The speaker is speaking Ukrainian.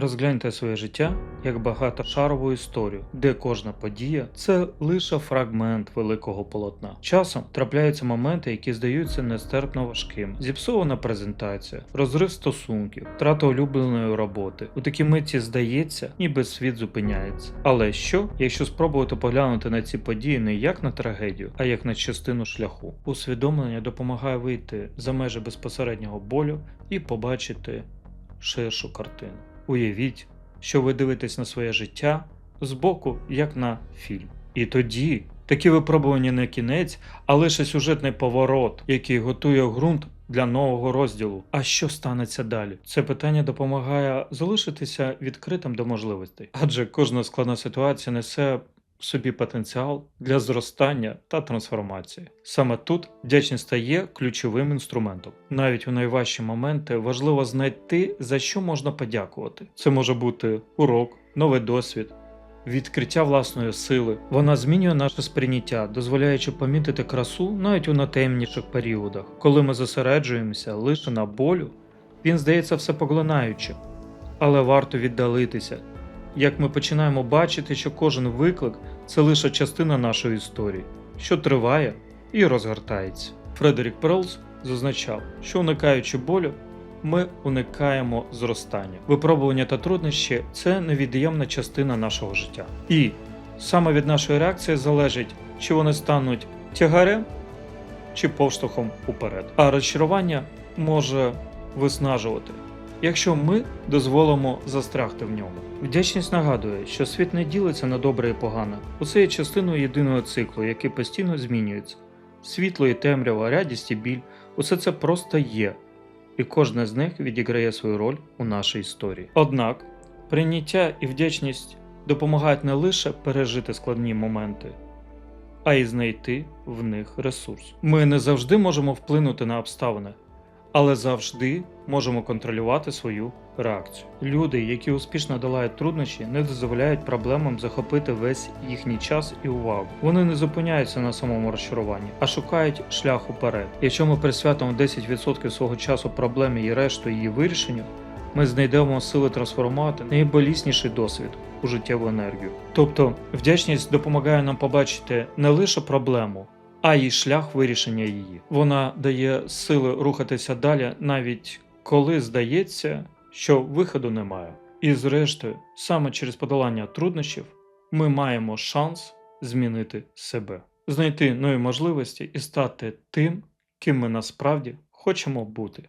Розгляньте своє життя як багатошарову історію, де кожна подія це лише фрагмент великого полотна. Часом трапляються моменти, які здаються нестерпно важкими. Зіпсована презентація, розрив стосунків, втрата улюбленої роботи. У такій миті здається, ніби світ зупиняється. Але що, якщо спробувати поглянути на ці події не як на трагедію, а як на частину шляху? Усвідомлення допомагає вийти за межі безпосереднього болю і побачити ширшу картину. Уявіть, що ви дивитесь на своє життя збоку, як на фільм. І тоді такі випробування не кінець, а лише сюжетний поворот, який готує ґрунт для нового розділу. А що станеться далі? Це питання допомагає залишитися відкритим до можливостей, адже кожна складна ситуація несе собі потенціал для зростання та трансформації. Саме тут вдячність стає ключовим інструментом. Навіть у найважчі моменти важливо знайти, за що можна подякувати. Це може бути урок, новий досвід. Відкриття власної сили вона змінює наше сприйняття, дозволяючи помітити красу навіть у найтемніших періодах. Коли ми зосереджуємося лише на болю, він здається всепоглинаючим, але варто віддалитися як ми починаємо бачити, що кожен виклик це лише частина нашої історії, що триває і розгортається. Фредерік Перлс зазначав, що уникаючи болю, ми уникаємо зростання. Випробування та труднощі це невід'ємна частина нашого життя. І саме від нашої реакції залежить, чи вони стануть тягарем чи повштовхом уперед. А розчарування може виснажувати якщо ми дозволимо застрягти в ньому. Вдячність нагадує, що світ не ділиться на добре і погане. Усе є частиною єдиного циклу, який постійно змінюється. Світло і темрява, радість і біль усе це просто є, і кожна з них відіграє свою роль у нашій історії. Однак прийняття і вдячність допомагають не лише пережити складні моменти, а й знайти в них ресурс. Ми не завжди можемо вплинути на обставини, але завжди можемо контролювати свою реакцію. Люди, які успішно долають труднощі, не дозволяють проблемам захопити весь їхній час і увагу. Вони не зупиняються на самому розчаруванні, а шукають шлях уперед. Якщо ми присвятимо 10% свого часу проблемі і решту її вирішенню, ми знайдемо сили трансформувати найболісніший досвід у життєву енергію. Тобто, вдячність допомагає нам побачити не лише проблему, а й шлях вирішення її. Вона дає сили рухатися далі, навіть коли здається, що виходу немає. І зрештою, саме через подолання труднощів ми маємо шанс змінити себе, знайти нові можливості і стати тим, ким ми насправді хочемо бути.